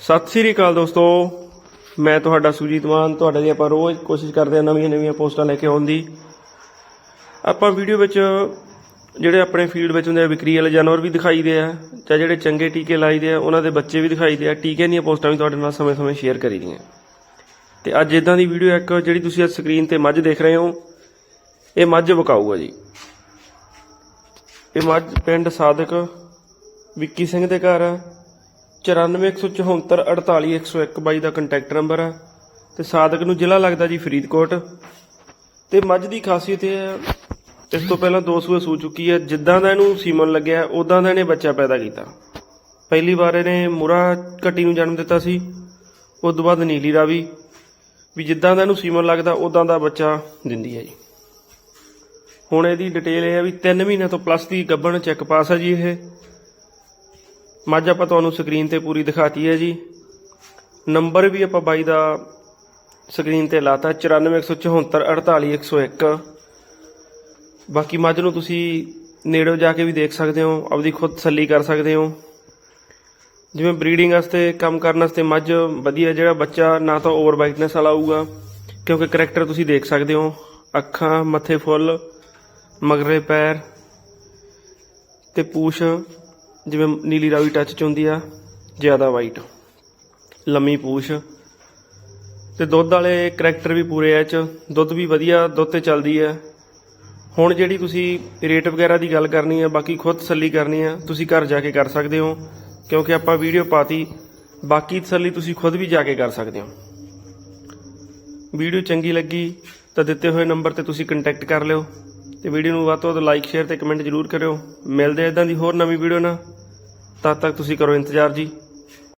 ਸਤਿ ਸ੍ਰੀ ਅਕਾਲ ਦੋਸਤੋ। ਮੈਂ ਤੁਹਾਡਾ ਸੁਜੀਤ ਮਾਨ। ਤੁਹਾਡੇ ਲਈ ਆਪਾਂ ਰੋਜ਼ ਕੋਸ਼ਿਸ਼ ਕਰਦੇ ਹਾਂ ਨਵੀਆਂ ਨਵੀਆਂ ਪੋਸਟਾਂ ਲੈ ਕੇ ਆਉਣ ਦੀ। ਆਪਾਂ ਵੀਡੀਓ ਵਿੱਚ ਜਿਹੜੇ ਆਪਣੇ ਫੀਲਡ ਵਿੱਚ ਹੁੰਦੇ ਆ ਵਿਕਰੀ ਵਾਲੇ ਜਾਨਵਰ ਵੀ ਦਿਖਾਈਦੇ ਆ, ਜਾਂ ਜਿਹੜੇ ਚੰਗੇ ਟੀਕੇ ਲਾਈਦੇ ਆ, ਉਹਨਾਂ ਦੇ ਬੱਚੇ ਵੀ ਦਿਖਾਈਦੇ ਆ। ਟੀਕਿਆਂ ਦੀਆਂ ਪੋਸਟਾਂ ਵੀ ਤੁਹਾਡੇ ਨਾਲ ਸਮੇਂ-ਸਮੇਂ ਸ਼ੇਅਰ ਕਰੀਦੀਆਂ ਤੇ ਅੱਜ ਇਦਾਂ ਦੀ ਵੀਡੀਓ ਇੱਕ ਜਿਹੜੀ ਤੁਸੀਂ ਅੱਜ ਸਕਰੀਨ ਤੇ ਮੱਝ ਦੇਖ ਰਹੇ ਹੋ, ਇਹ ਮੱਝ ਵਿਕਾਊ ਜੀ। ਇਹ ਮੱਝ ਪਿੰਡ ਸਾਦਕ ਵਿੱਕੀ ਸਿੰਘ ਦੇ ਘਰ ਆ। 9414484101 ਬਾਈ ਦਾ ਕੰਟੈਕਟ ਨੰਬਰ ਆ ਤੇ ਸਾਦਕ ਨੂੰ ਜ਼ਿਲ੍ਹਾ ਲੱਗਦਾ ਜੀ ਫਰੀਦਕੋਟ। ਤੇ ਮੱਝ ਦੀ ਖਾਸੀਅਤ ਇਹ ਹੈ, ਇਸ ਤੋਂ ਪਹਿਲਾਂ ਦੋ ਸੂਏ ਸੂ ਚੁੱਕੀ ਹੈ। ਜਿੱਦਾਂ ਦਾ ਇਹਨੂੰ ਸੀਮਨ ਲੱਗਿਆ ਉਦਾਂ ਦਾ ਇਹਨੇ ਬੱਚਾ ਪੈਦਾ ਕੀਤਾ। ਪਹਿਲੀ ਵਾਰ ਇਹਨੇ ਮੁਰਾ ਘਟੀ ਨੂੰ ਜਨਮ ਦਿੱਤਾ ਸੀ। ਉਸ ਤੋਂ ਬਾਅਦ ਨੀਲੀ ਰਾਵੀ। ਵੀ ਜਿੱਦਾਂ ਦਾ ਇਹਨੂੰ ਸੀਮਨ ਲੱਗਦਾ ਉਦਾਂ ਦਾ ਬੱਚਾ ਦਿੰਦੀ ਹੈ ਜੀ। ਹੁਣ ਇਹਦੀ ਡਿਟੇਲ ਇਹ ਹੈ ਵੀ 3 ਮਹੀਨਿਆਂ ਤੋਂ ਪਲੱਸ ਦੀ ਗੱਭਣ ਚੈੱਕ ਪਾਸ ਹੈ ਜੀ ਇਹ। ਮੱਝ ਆਪਾਂ ਤੁਹਾਨੂੰ ਸਕਰੀਨ ਤੇ ਪੂਰੀ ਦਿਖਾਤੀ ਹੈ ਜੀ। ਨੰਬਰ ਵੀ ਆਪਾਂ ਬਾਈ ਦਾ ਸਕਰੀਨ ਤੇ ਲਾਤਾ 9417484101 ਬਾਕੀ ਮੱਝ ਨੂੰ ਤੁਸੀਂ ਨੇੜੇ ਜਾ ਕੇ ਵੀ ਦੇਖ ਸਕਦੇ ਹੋ, ਆਪਦੀ ਖੁਦ ਤਸੱਲੀ ਕਰ ਸਕਦੇ ਹੋ। ਜਿਵੇਂ ਬਰੀਡਿੰਗ ਵਾਸਤੇ ਕੰਮ ਕਰਨ ਵਾਸਤੇ ਮੱਝ ਵਧੀਆ ਜਿਹੜਾ ਬੱਚਾ ਨਾ ਤਾਂ ਓਵਰ ਵਾਈਟਨੈਸ ਵਾਲਾ ਆਊਗਾ, ਕਿਉਂਕਿ ਕਰੈਕਟਰ ਤੁਸੀਂ ਦੇਖ ਸਕਦੇ ਹੋ। ਅੱਖਾਂ, ਮੱਥੇ ਫੁੱਲ, ਮਗਰੇ ਪੈਰ ਤੇ ਪੂਛ। ਜਿਵੇਂ ਨੀਲੀ ਰਾਵੀ ਟੱਚ ਚ ਹੁੰਦੀ ਆ, ਜ਼ਿਆਦਾ ਵਾਈਟ ਲੰਮੀ ਪੂਛ। ਤੇ ਦੁੱਧ ਵਾਲੇ ਕਰੈਕਟਰ ਵੀ ਪੂਰੇ ਐ ਚ। ਦੁੱਧ ਵੀ ਵਧੀਆ, ਦੁੱਧ ਤੇ ਚੱਲਦੀ ਹੈ ਹੁਣ ਜਿਹੜੀ ਤੁਸੀਂ ਰੇਟ ਵਗੈਰਾ ਦੀ ਗੱਲ ਕਰਨੀ ਹੈ ਬਾਕੀ ਖੁਦ ਤਸੱਲੀ ਕਰਨੀ ਹੈ ਤੁਸੀਂ ਘਰ ਜਾ ਕੇ ਕਰ ਸਕਦੇ ਹੋ, ਕਿਉਂਕਿ ਆਪਾਂ ਵੀਡੀਓ ਪਾਤੀ, ਬਾਕੀ ਤਸੱਲੀ ਤੁਸੀਂ ਖੁਦ ਵੀ ਜਾ ਕੇ ਕਰ ਸਕਦੇ ਹੋ। ਵੀਡੀਓ ਚੰਗੀ ਲੱਗੀ ਤਾਂ ਦਿੱਤੇ ਹੋਏ ਨੰਬਰ ਤੇ ਤੁਸੀਂ ਕੰਟੈਕਟ ਕਰ ਲਿਓ। ਤੇ ਵੀਡੀਓ ਨੂੰ ਵੱਧ ਤੋਂ ਵੱਧ ਲਾਈਕ ਸ਼ੇਅਰ ਤੇ ਕਮੈਂਟ ਜ਼ਰੂਰ ਕਰਿਓ। ਮਿਲਦੇ ਆ ਇਦਾਂ ਦੀ ਹੋਰ ਨਵੀਂ ਵੀਡੀਓ ਨਾਲ। ਤਦ ਤੱਕ ਤੁਸੀਂ ਕਰੋ ਇੰਤਜ਼ਾਰ ਜੀ।